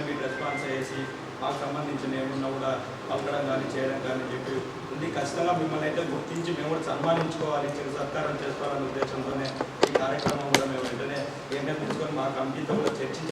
వెంటనే మీరు రెస్పాన్స్ చేసి మాకు సంబంధించిన ఏమున్నా కూడా పలకడం కానీ చేయడం కానీ చెప్పి ఉంది. ఖచ్చితంగా మిమ్మల్ని అయితే గుర్తించి మేము కూడా సన్మానించుకోవాలి. చిరు సత్కారం చేసుకోవాలనే ఉద్దేశంతోనే ఈ కార్యక్రమం కూడా మేము వెంటనే ఏంటంటే తీసుకొని మా కమిటీతో కూడా చర్చించి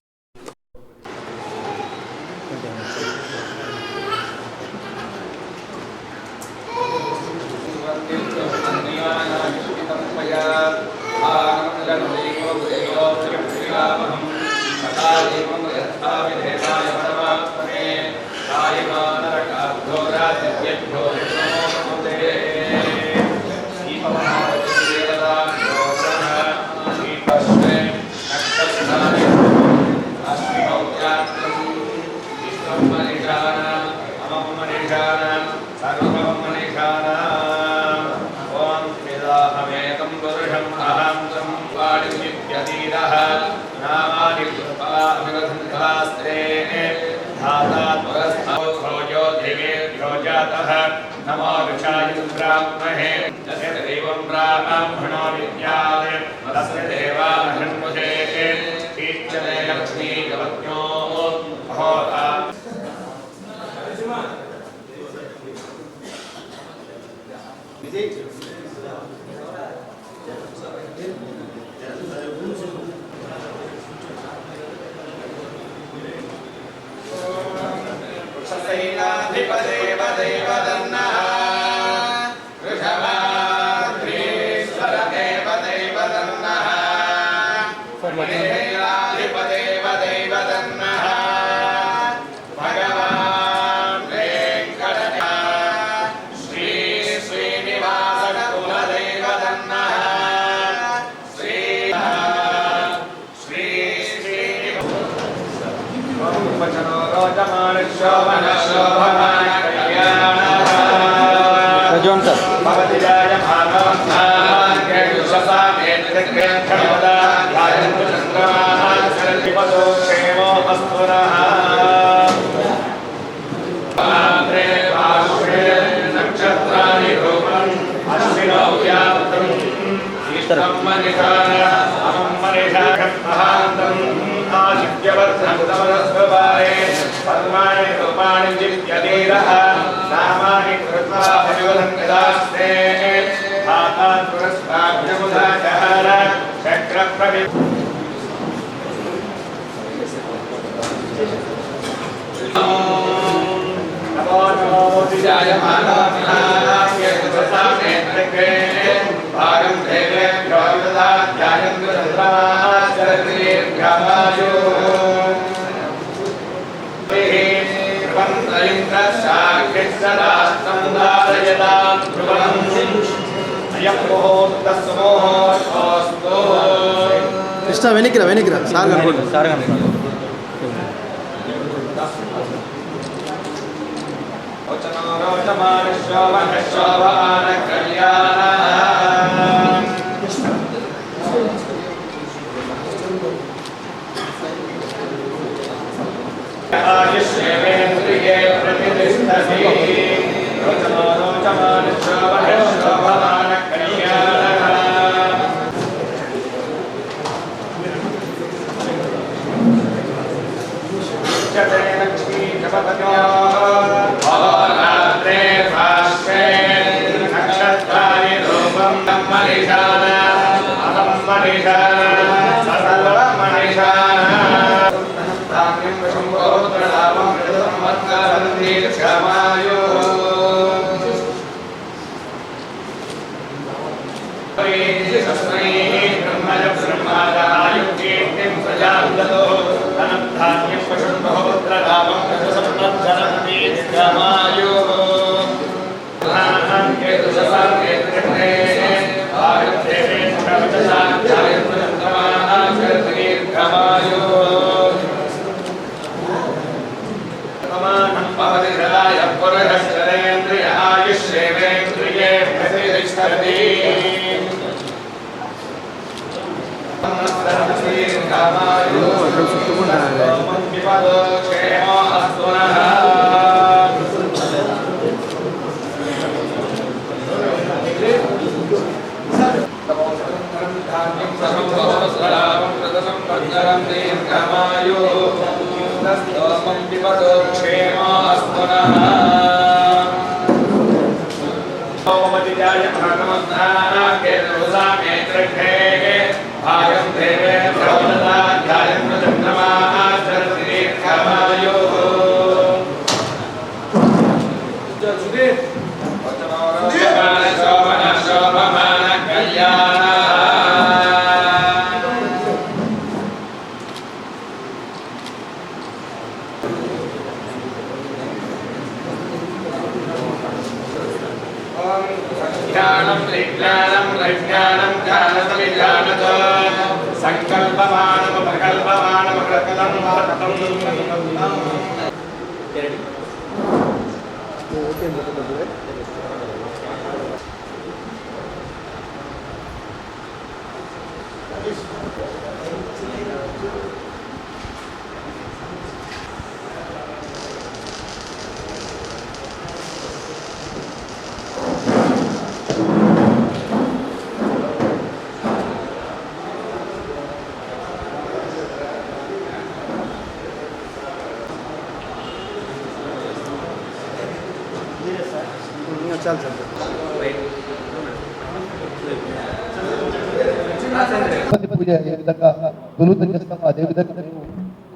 Is aí, Rajanta. Padmani Rupani జిత్యధీరః నామాని కృత్వా పరివదం యదాస్తే ఆతాన్ పురస్కాభ్యముదాచహార చక్రప్రవి నమో నమో విజాయ మానవాయ నేత్రగ్రే భాగం దేవేభ్యో దదాధ్యాయంతు చంద్రమాశ్చరద్రీర్ఘమాయో కృష్ణ వెనక్కిరా వెనక్కిరా సార్ కనుకోండి సార్ కనుక ఆయుష్యేంద్రియే మనిషాన సర్వ మనిషాన శంభోత్రలాభం సంవత్సరం 하나 గురువుతో చేస్తామో అదే విధంగా మేము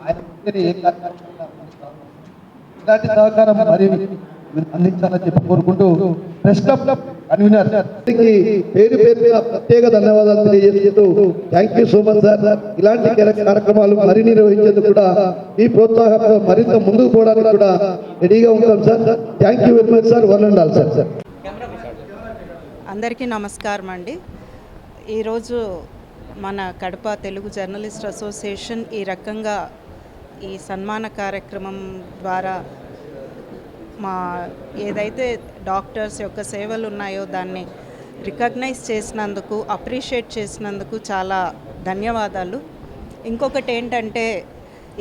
ఆయన ఉంటేనే ఏ కార్యక్రమం. ఇలాంటి సహకారం మరి అందించాలని చెప్పి కోరుకుంటూ ప్రెస్ క్లబ్ కన్వీనర్ పేరు పేరు మీద ప్రత్యేక ధన్యవాదాలు తెలియజేస్తూ thank you so much sir. ఇలాంటి కార్య- కార్యక్రమాలు మరి నిర్వహించేందుకు కూడా మీ ప్రోత్సాహంతో మరింత ముందుకు పోవడానికి కూడా రెడీగా ఉంటాం sir. Thank you very much sir. One and all sir sir. అందరికీ నమస్కారం అండి. ఈరోజు మన కడప తెలుగు జర్నలిస్ట్ అసోసియేషన్ ఈ రకంగా ఈ సన్మాన కార్యక్రమం ద్వారా మా ఏదైతే డాక్టర్స్ యొక్క సేవలు ఉన్నాయో దాన్ని రికగ్నైజ్ చేసినందుకు అప్రిషియేట్ చేసినందుకు చాలా ధన్యవాదాలు. ఇంకొకటి ఏంటంటే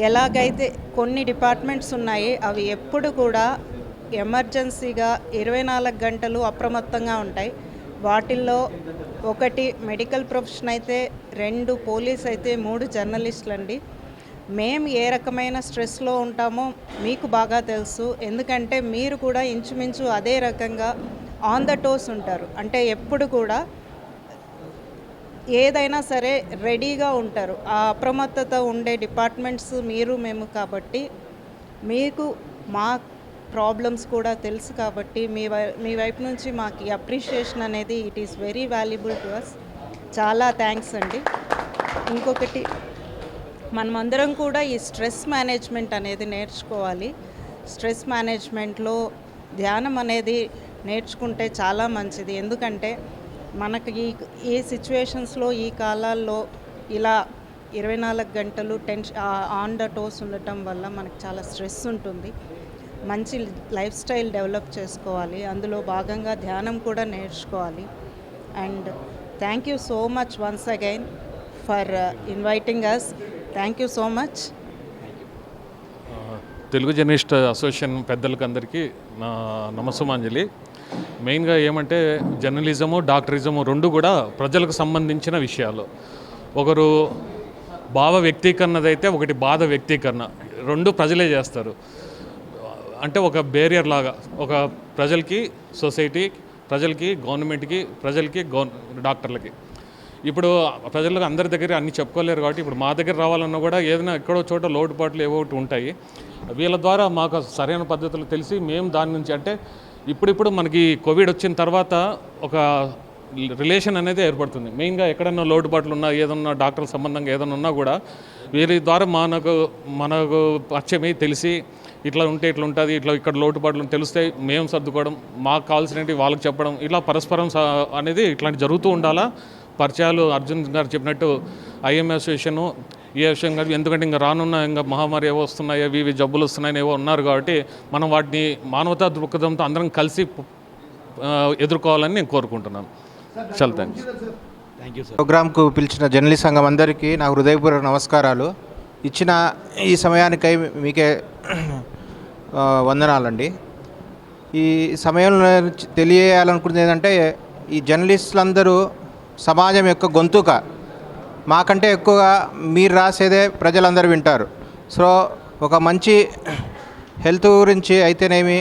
ఎలాగైతే కొన్ని డిపార్ట్మెంట్స్ ఉన్నాయి అవి ఎప్పుడు కూడా ఎమర్జెన్సీగా ఇరవై నాలుగు గంటలు అప్రమత్తంగా ఉంటాయి. వాటిల్లో ఒకటి మెడికల్ ప్రొఫెషన్ అయితే రెండు పోలీస్ అయితే మూడు జర్నలిస్టులు అండి మేము ఏ రకమైన స్ట్రెస్లో ఉంటామో మీకు బాగా తెలుసు. ఎందుకంటే మీరు కూడా ఇంచుమించు అదే రకంగా ఆన్ ద టోస్ ఉంటారు. అంటే ఎప్పుడు కూడా ఏదైనా సరే రెడీగా ఉంటారు. ఆ అప్రమత్తత ఉండే డిపార్ట్మెంట్స్ మీరు మేము కాబట్టి మీకు మా ప్రాబ్లమ్స్ కూడా తెలుసు కాబట్టి మీ వై మీ వైపు నుంచి మాకు అప్రిషియేషన్ అనేది it is very valuable to us చాలా థ్యాంక్స్ అండి. ఇంకొకటి మనమందరం కూడా ఈ స్ట్రెస్ మేనేజ్మెంట్ అనేది నేర్చుకోవాలి. స్ట్రెస్ మేనేజ్మెంట్లో ధ్యానం అనేది నేర్చుకుంటే చాలా మంచిది. ఎందుకంటే మనకి ఈ ఈ సిచ్యువేషన్స్లో ఈ కాలాల్లో ఇలా ఇరవై నాలుగు గంటలు టెన్షన్ ఆన్ ద టోస్ ఉండటం వల్ల మనకు చాలా స్ట్రెస్ ఉంటుంది. మంచి లైఫ్ స్టైల్ డెవలప్ చేసుకోవాలి. అందులో భాగంగా ధ్యానం కూడా నేర్చుకోవాలి. And thank you so much once again for inviting us thank you so much. Telugu journalist association పెద్దలకు అందరికీ నా నమస్సుమాంజలి. మెయిన్గా ఏమంటే జర్నలిజము డాక్టరిజము రెండు కూడా ప్రజలకు సంబంధించిన విషయాలు. ఒకరు భావ వ్యక్తీకరణదైతే ఒకటి బాధ వ్యక్తీకరణ. రెండు ప్రజలే చేస్తారు. అంటే ఒక బేరియర్ లాగా ఒక ప్రజలకి సొసైటీ ప్రజలకి గవర్నమెంట్కి ప్రజలకి గవర్ డాక్టర్లకి ఇప్పుడు ప్రజలకు అందరి దగ్గర అన్ని చెప్పుకోలేరు కాబట్టి ఇప్పుడు మా దగ్గర రావాలన్నా కూడా ఏదైనా ఎక్కడో చోట లోటుపాట్లు ఏవో ఒకటి ఉంటాయి. వీళ్ళ ద్వారా మాకు సరైన పద్ధతులు తెలిసి మేము దాని నుంచి అంటే ఇప్పుడిప్పుడు మనకి కోవిడ్ వచ్చిన తర్వాత ఒక రిలేషన్ అనేది ఏర్పడుతుంది. మెయిన్గా ఎక్కడన్నా లోటుపాట్లు ఉన్నా ఏదన్నా డాక్టర్ సంబంధంగా ఏదైనా ఉన్నా కూడా వీరి ద్వారా మనకు మనకు పరిచయమై తెలిసి ఇట్లా ఉంటే ఇట్లా ఉంటుంది ఇట్లా ఇక్కడ లోటుపాట్లు తెలిస్తే మేము సర్దుకోవడం మాకు కావాల్సినవి వాళ్ళకి చెప్పడం ఇలా పరస్పరం అనేది ఇట్లాంటి జరుగుతూ ఉండాలా? పరిచయాలు అర్జున్ గారు చెప్పినట్టు ఐఎంఏ అసోసియేషను ఏ విషయం కాదు ఎందుకంటే ఇంకా రానున్న ఇంకా మహమ్మారి ఏవో వస్తున్నాయి అవి ఇవి జబ్బులు వస్తున్నాయని ఏవో ఉన్నారు కాబట్టి మనం వాటిని మానవతా దృక్పథంతో అందరం కలిసి ఎదుర్కోవాలని నేను కోరుకుంటున్నాను. చాలా థ్యాంక్స్ థ్యాంక్ యూ సార్ ప్రోగ్రాంకు పిలిచిన జర్నలిస్ట్ సంఘం అందరికీ నా హృదయపూర్వక నమస్కారాలు. ఇచ్చిన ఈ సమయానికై మీకే వందనాలండి. ఈ సమయంలో తెలియజేయాలనుకుంది ఏంటంటే ఈ జర్నలిస్టులందరూ సమాజం యొక్క గొంతుక మాకంటే ఎక్కువగా మీరు రాసేదే ప్రజలందరూ వింటారు. సో ఒక మంచి హెల్త్ గురించి అయితేనేమి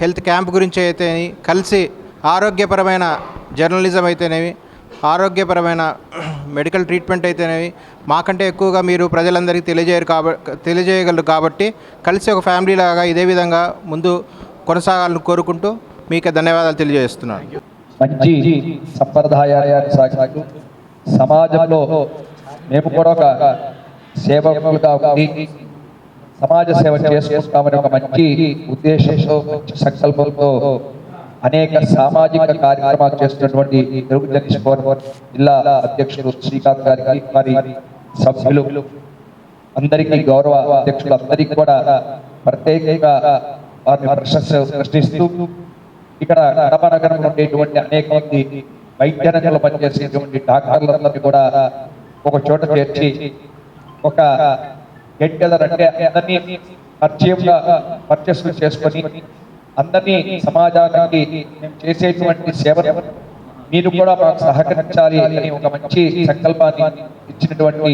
హెల్త్ క్యాంప్ గురించి అయితేనేమి కలిసి ఆరోగ్యపరమైన జర్నలిజం అయితేనేవి ఆరోగ్యపరమైన మెడికల్ ట్రీట్మెంట్ అయితేనేవి మాకంటే ఎక్కువగా మీరు ప్రజలందరికీ తెలియజేయరు కాబట్టి తెలియజేయగలరు కాబట్టి కలిసి ఒక ఫ్యామిలీ లాగా ఇదే విధంగా ముందు కొనసాగాలని కోరుకుంటూ మీకు ధన్యవాదాలు తెలియజేస్తున్నాను. మంచి సంప్రదాయాన్ని సమాజంలో మేము కూడా ఒక సేవకులుగా ఉండి సమాజ సేవ చేసుకుంటామని ఒక మంచి ఉద్దేశంతో మంచి సంకల్పంతో అనేక సామాజిక కార్యక్రమాలు చేస్తున్నటువంటి తెలుగు జిల్లా అధ్యక్షుడు శ్రీకాంత్ గారికి మరి సభ్యులు అందరికీ గౌరవ అధ్యక్షులు అందరికీ కూడా ప్రత్యేకంగా వారిని ప్రశంస ప్రశ్నిస్తూ ఇక్కడ కడప నగరంలో ఉండేటువంటి అనేక మంది వైద్య రంగంలో పనిచేసేటువంటి డాక్టర్లందరినీ కూడా ఒక చోట చేర్చి ఒక గెట్ టుగెదర్ అంటే అందరినీ పరిచయంగా పరిచయం చేసుకొని అందరినీ సమాజానికి మేము చేసేటువంటి సేవను మీరు కూడా మాకు సహకరించాలి అని ఒక మంచి సంకల్పాన్ని ఇచ్చినటువంటి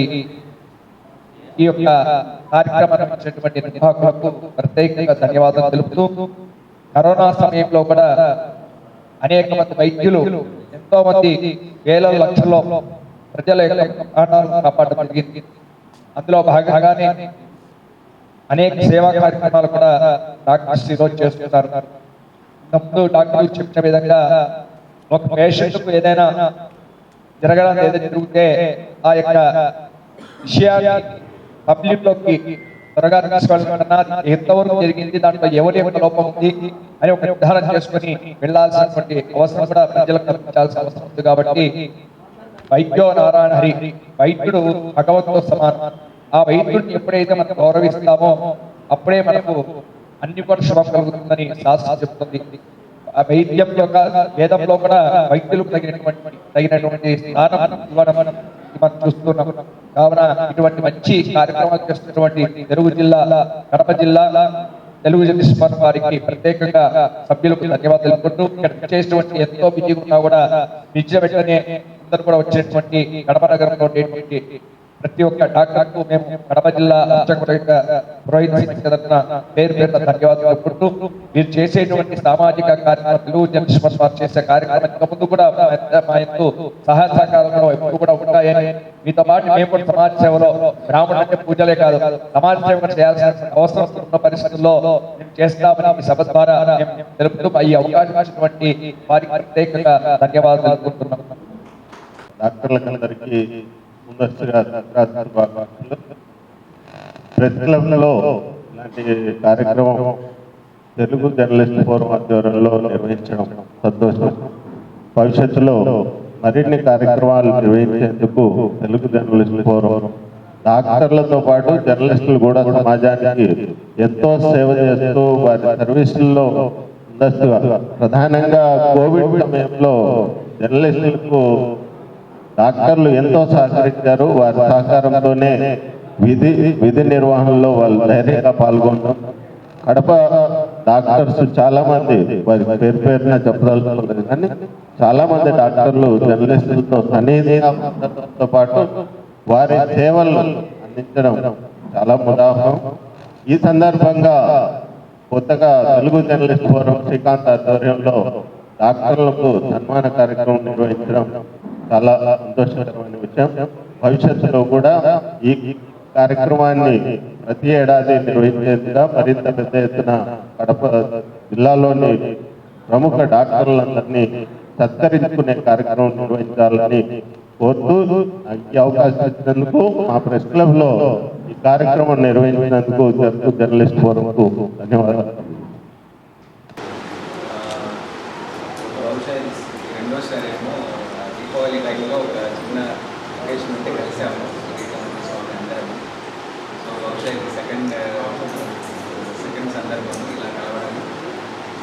ఈ యొక్క కార్యక్రమాన్ని ఇచ్చినటువంటి నిర్వాహకులకు ప్రత్యేకంగా ధన్యవాదాలు తెలుపుతూ కరోనా సమయంలో కూడా అనేక మంది వైద్యులు ఎంతో మంది వేల లక్షల్లో ప్రజల యొక్క ప్రాణాలను కాపాడడం జరిగింది. అందులో భాగంగానే అనేక సేవా కార్యక్రమాలు కూడా డాక్టర్స్ ఈరోజు చేస్తున్నారు. ఇంతకుముందు డాక్టర్లు చెప్పిన విధంగా ఒక పేషెంట్కు ఏదైనా జరగడం ఏదైనా జరిగితే ఆ యొక్క విషయాన్ని పబ్లిక్లోకి త్వరగా తీసుకెళ్ళకుండా ఎంతవరకు జరిగింది దాంట్లో ఎవరి ఎవరి లోపం ఉంది అని ఒక నిర్ధారణ చేసుకుని వెళ్ళాల్సినటువంటి అవసరం కూడా ప్రజలకు కల్పించాల్సిన అవసరం ఉంది కాబట్టి వైద్యో నారాయణ హరి వైద్యుడు భగవంతుతో సమానం. ఆ వైద్యుడిని ఎప్పుడైతే మనం గౌరవిస్తామో అప్పుడే మనకు అన్ని కూడా శుభం కలుగుతుందని శాస్త్రం చెప్తుంది. ఆ వైద్యం యొక్క వేదంలో కూడా వైద్యులకు తగినటువంటి తగినటువంటి స్థానం ఇవ్వడం మనం చూస్తున్నాము చూస్తున్నాం. కావున ఇటువంటి మంచి కార్యక్రమాలు చేస్తున్నటువంటి తెలుగు జిల్లా కడప జిల్లా తెలుగు జర్నలిస్ట్ వారికి ప్రత్యేకంగా సభ్యులకు ధన్యవాదాలు తెలుపుకుంటూ ఇక్కడ చేసినటువంటి ఎంతో బిజీగా ఉన్నా కూడా విద్య వెంటనే అందరూ కూడా వచ్చేటువంటి కడప నగరంలో ఉండేటువంటి ప్రతి ఒక్క డాక్టర్కు మేము కడప జిల్లా అర్చకుల పురోహిత సమితి పేరు పేరు ధన్యవాదాలు చెప్పుకుంటూ మీరు చేసేటువంటి సామాజిక కార్యక్రమం తెలుగు జర్నలిస్ట్ చేసే కార్యక్రమం ఇంత కూడా మా ఎంత- ఎంతో సహాయ సహకారంలో ఎప్పుడు కూడా ఉంటాయని మీతో పాటు మేము కూడా సమాజ సేవలో బ్రాహ్మణుడు అంటే పూజలే కాదు సమాజ సేవ చేయాల్సిన అవసరం ఉన్న పరిస్థితుల్లో చేస్తామని మీ సభ ద్వారా తెలుపుతూ ఈ అవకాశం ఇచ్చినటువంటి వారికి ప్రత్యేకంగా ధన్యవాదాలు తెలుపుకుంటున్నాం. డాక్టర్లందరికీ ముందస్తుగా సంక్రాంతి ప్రెస్ క్లబ్లో ఇలాంటి కార్యక్రమం తెలుగు జర్నలిస్ట్ ఫోరం ఆధ్వర్యంలో నిర్వహించడం సంతోషం. భవిష్యత్తులో మరిన్ని కార్యక్రమాలు నిర్వహించేందుకు తెలుగు జర్నలిస్ట్ ఫోరం డాక్టర్లతో పాటు జర్నలిస్టులు కూడా సమాజానికి ఎంతో సేవ చేస్తూ వారి సర్వీసుల్లో ముందస్తుగా ప్రధానంగా కోవిడ్ సమయంలో జర్నలిస్టులకు డాక్టర్లు ఎంతో సహకరించారు. వారి సహకారంతోనే విధి విధి నిర్వహణలో వాళ్ళు ధైర్యంగా పాల్గొనడం. కడప డాక్టర్స్ చాలా మంది వారి పేరు పేరున చెప్పదలుచుకోలేదు కానీ చాలా మంది డాక్టర్లు జర్నలిస్టులతో సన్నిహితంతో పాటు వారి సేవలు అందించడం చాలా ముదాహం. ఈ సందర్భంగా కొత్తగా తెలుగు జర్నలిస్ట్ ఫోరం శ్రీకాంత్ ఆధ్వర్యంలో డాక్టర్లకు సన్మాన కార్యక్రమం నిర్వహించడం చాలా సంతోషకరమైన విషయం. భవిష్యత్తులో కూడా ఈ కార్యక్రమాన్ని ప్రతి ఏడాది నిర్వహించేందుగా మరింత పెద్ద ఎత్తున కడప జిల్లాలోని ప్రముఖ డాక్టర్లందరినీ సత్కరించుకునే కార్యక్రమం నిర్వహించాలని కోరుతూ ఈ అవకాశం ఇచ్చినందుకు మా ప్రెస్ క్లబ్లో ఈ కార్యక్రమం నిర్వహించినందుకు జర్నలిస్ట్ ఫోరంకు ధన్యవాదాలు బహుశా ఇది రెండోసారి ఏమో దీపావళి టైంలో ఒక చిన్న అకేషన్ ఉంటే కలిసాము. స్వామి అందరం. సో బహుశా ఇది సెకండ్ సెకండ్ సందర్భం ఇలా కలవడం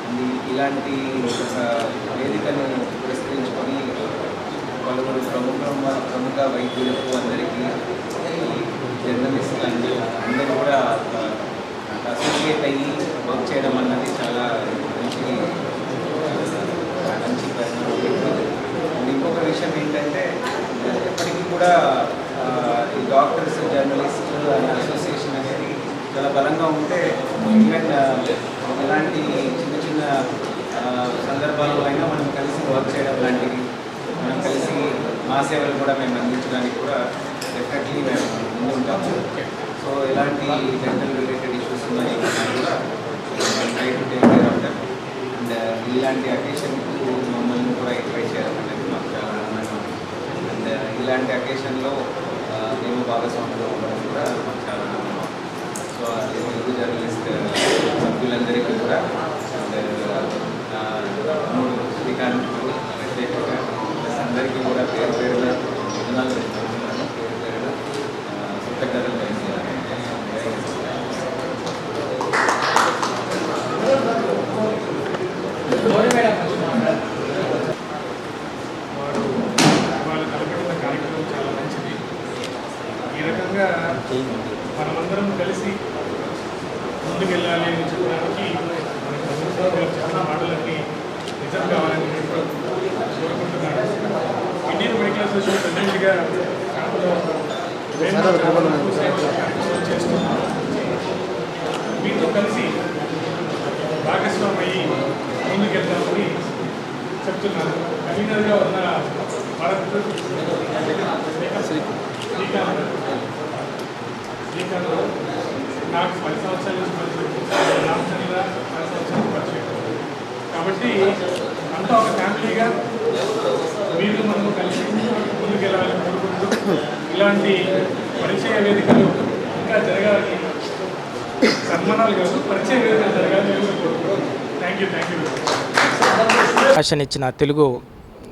అండ్ ఇలాంటి ఒక వేదికను పురస్కరించుకొని పలువురు ప్రముఖ ప్రముఖ వైద్యులకు అందరికీ ఈ జర్నలిస్టులు అందరూ అందరూ కూడా అసోసియేట్ అయ్యి వర్క్ చేయడం అన్నది చాలా మంచి మంచి పరిణామం విషయం ఏంటంటే ఎప్పటికీ కూడా ఈ డాక్టర్స్ జర్నలిస్ట్ అండ్ అసోసియేషన్ అనేది చాలా బలంగా ఉంటే ఈవెన్ ఎలాంటి చిన్న చిన్న సందర్భాల్లో అయినా మనం కలిసి వర్క్ చేయడం లాంటివి మనం కలిసి మా సేవలు కూడా మేము అందించడానికి కూడా డెఫినెట్లీ మేము ముందు ఉంటాము సో ఎలాంటి జనరల్ రిలేటెడ్ ఇష్యూస్ ఉన్నాయి కూడా try to take care of that and ఇలాంటి అకేషన్కు మమ్మల్ని కూడా ఇన్వైట్ చేయాలన్నమాట అనేది మాకు చాలా ఆనందంగా ఉంది అండ్ ఇలాంటి అకేషన్లో మేము భాగస్వాములు ఉండడం కూడా మాకు చాలా ఆనందంగా సో అది తెలుగు జర్నలిస్ట్ సభ్యులందరికీ కూడా మూడు శ్రీకాంత్ ప్రత్యేకంగా ప్లస్ అందరికీ కూడా పేరు పేరున వందనాలు పేరు పేరున కృతజ్ఞతలు తెలియజేయాలి వారు వాళ్ళు తలపెట్టిన కార్యక్రమం చాలా మంచిది ఈ రకంగా మనమందరం కలిసి ముందుకెళ్ళాలి అని చెప్పడానికి చెప్పిన మాటలన్నీ నిజం కావాలని నేను కోరుకుంటున్నాను. ఇండియన్ మెడికల్ అసోసియేషన్ ప్రెసిడెంట్గా చాలా చేస్తున్నాను మీతో కలిసి భాగస్వామి అయ్యి ముందుకెళ్తామని చెప్తున్నాను. కన్వీనర్గా ఉన్న భారత్ శ్రీకాంత్. శ్రీకాంత్ నాకు పది సంవత్సరాల నుంచి పరిచయం రామచంద్ర పది సంవత్సరాలు పరిచయం కాబట్టి అంతా ఒక ఫ్యామిలీగా మీరు మనము కలిసి ముందుకెళ్ళాలని కోరుకుంటూ ఇలాంటి పరిచయ వేదికలు ఇంకా జరగాలని సన్మానాలు కాదు పరిచయ వేదికలు జరగాలని కోరుకుంటున్నాను థ్యాంక్ యూ థ్యాంక్ యూ అవకాశం ఇచ్చిన తెలుగు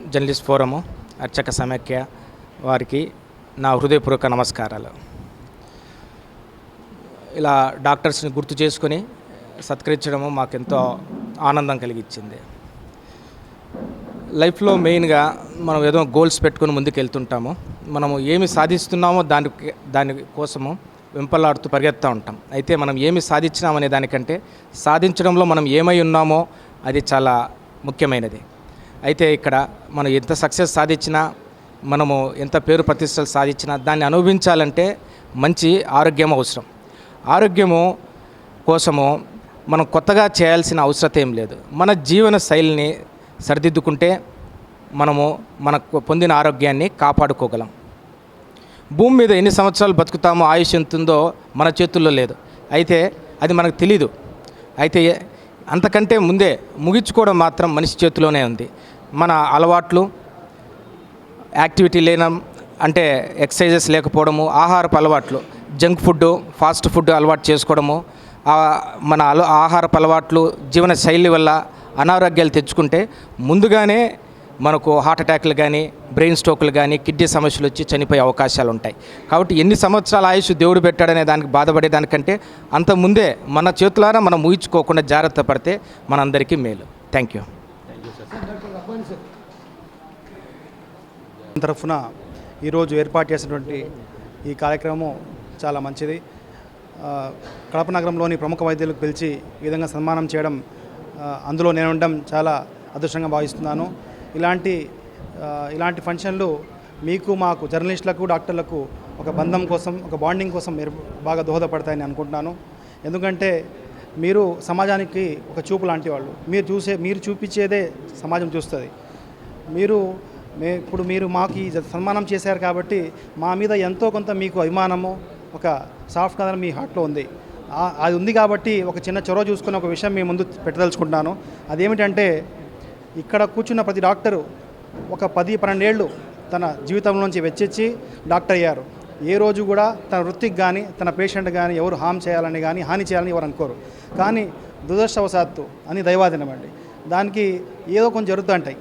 జర్నలిస్ట్ ఫోరము అర్చక సమాఖ్య వారికి నా హృదయపూర్వక నమస్కారాలు ఇలా డాక్టర్స్ని గుర్తు చేసుకొని సత్కరించడము మాకెంతో ఆనందం కలిగించింది లైఫ్లో మెయిన్గా మనం ఏదో గోల్స్ పెట్టుకుని ముందుకు వెళ్తుంటాము మనము ఏమి సాధిస్తున్నామో దానికి దాని కోసము వెంపలాడుతూ పరిగెత్తా ఉంటాం. అయితే మనం ఏమి సాధించినామనే దానికంటే సాధించడంలో మనం ఏమై ఉన్నామో అది చాలా ముఖ్యమైనది. అయితే ఇక్కడ మనం ఎంత సక్సెస్ సాధించినా మనము ఎంత పేరు ప్రతిష్టలు సాధించినా దాన్ని అనుభవించాలంటే మంచి ఆరోగ్యం అవసరం. ఆరోగ్యము కోసము మనం కొత్తగా చేయాల్సిన అవసరం ఏం లేదు. మన జీవన శైలిని సరిదిద్దుకుంటే మనము మనకు పొందిన ఆరోగ్యాన్ని కాపాడుకోగలం. భూమి మీద ఎన్ని సంవత్సరాలు బతుకుతామో ఆయుష్ ఎంతుందో మన చేతుల్లో లేదు. అయితే అది మనకు తెలీదు. అయితే అంతకంటే ముందే ముగించుకోవడం మాత్రం మనిషి చేతిలోనే ఉంది. మన అలవాట్లు యాక్టివిటీ లేనం అంటే ఎక్సర్సైజెస్ లేకపోవడము ఆహారపు అలవాట్లు జంక్ ఫుడ్ ఫాస్ట్ ఫుడ్ అలవాటు చేసుకోవడము మన అల ఆహారపు అలవాట్లు జీవన శైలి వల్ల అనారోగ్యాలు తెచ్చుకుంటే ముందుగానే మనకు హార్ట్ అటాక్లు కానీ బ్రెయిన్ స్ట్రోక్లు కానీ కిడ్నీ సమస్యలు వచ్చి చనిపోయే అవకాశాలు ఉంటాయి. కాబట్టి ఎన్ని సంవత్సరాల ఆయుష్ దేవుడు పెట్టాడనే దానికి బాధపడే దానికంటే అంత ముందే మన చేతులారా మనం ఊహించుకోకుండా జాగ్రత్త పడితే మనందరికీ మేలు. థ్యాంక్ యూ తరఫున ఈరోజు ఏర్పాటు చేసినటువంటి ఈ కార్యక్రమం చాలా మంచిది. కడప నగరంలోని ప్రముఖ వైద్యులకు పిలిచి ఈ విధంగా సన్మానం చేయడం అందులో నేను ఉండడం చాలా అదృష్టంగా భావిస్తున్నాను. ఇలాంటి ఇలాంటి ఫంక్షన్లు మీకు మాకు జర్నలిస్టులకు డాక్టర్లకు ఒక బంధం కోసం ఒక బాండింగ్ కోసం మీరు బాగా దోహదపడతాయని అనుకుంటున్నాను. ఎందుకంటే మీరు సమాజానికి ఒక చూపు లాంటి వాళ్ళు. మీరు చూసే మీరు చూపించేదే సమాజం చూస్తుంది. మీరు మే ఇప్పుడు మీరు మాకు ఈ సన్మానం చేశారు కాబట్టి మా మీద ఎంతో కొంత మీకు అభిమానము ఒక సాఫ్ట్ కలర్ మీ హార్ట్లో ఉంది. అది ఉంది కాబట్టి ఒక చిన్న చొరవ చూసుకుని ఒక విషయం మీ ముందు పెట్టదలుచుకుంటున్నాను. అదేమిటంటే ఇక్కడ కూర్చున్న ప్రతి డాక్టరు ఒక పది పన్నెండేళ్ళు తన జీవితంలోంచి వెచ్చించి డాక్టర్ అయ్యారు. ఏ రోజు కూడా తన వృత్తికి కానీ తన పేషెంట్ కానీ ఎవరు హామ్ చేయాలని కానీ హాని చేయాలని ఎవరు అనుకోరు. కానీ దురదృష్టవశాత్తు అని దైవాధీనం అండి దానికి ఏదో కొంచెం జరుగుతుంటాయి.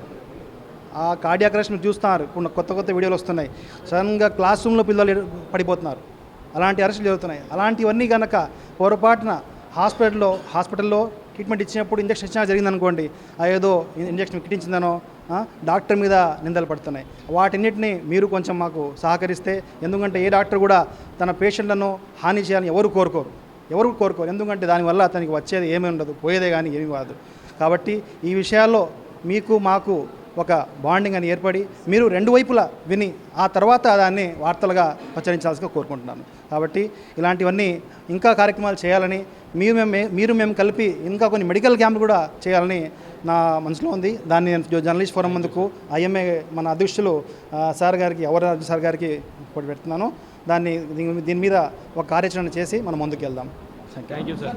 ఆ కార్డియాక్ చూస్తున్నారు. ఇప్పుడు కొత్త కొత్త వీడియోలు వస్తున్నాయి. సడన్గా క్లాస్ రూమ్లో పిల్లలు పడిపోతున్నారు. అలాంటి అరెస్టులు జరుగుతున్నాయి. అలాంటివన్నీ కనుక పొరపాటున హాస్పిటల్లో హాస్పిటల్లో ట్రీట్మెంట్ ఇచ్చినప్పుడు ఇంజక్షన్ ఇచ్చినా జరిగిందనుకోండి ఆ ఏదో ఇంజక్షన్ కిటించిందనో డాక్టర్ మీద నిందలు పడుతున్నాయి. వాటిన్నిటిని మీరు కొంచెం మాకు సహకరిస్తే ఎందుకంటే ఏ డాక్టర్ కూడా తన పేషెంట్లను హాని చేయాలని ఎవరు కోరుకోరు. ఎవరు కోరుకోరు. ఎందుకంటే దానివల్ల అతనికి వచ్చేది ఏమీ ఉండదు పోయేదే కానీ ఏమీ కాదు. కాబట్టి ఈ విషయాల్లో మీకు మాకు ఒక బాండింగ్ అని ఏర్పడి మీరు రెండు వైపులా విని ఆ తర్వాత దాన్ని వార్తలుగా ప్రచరించాల్సిగా కోరుకుంటున్నాను. కాబట్టి ఇలాంటివన్నీ ఇంకా కార్యక్రమాలు చేయాలని మీరు మేము మీరు మేము కలిపి ఇంకా కొన్ని మెడికల్ క్యాంపులు కూడా చేయాలని నా మనసులో ఉంది. దాన్ని నేను జర్నలిస్ట్ ఫోరం ముందుకు ఐఎంఏ మన అధ్యక్షులు సార్ గారికి అవరాజు సార్ గారికి పోటీ పెడుతున్నాను. దాన్ని దీని దీని మీద ఒక కార్యాచరణ చేసి మనం ముందుకు వెళ్దాం థ్యాంక్ యూ సార్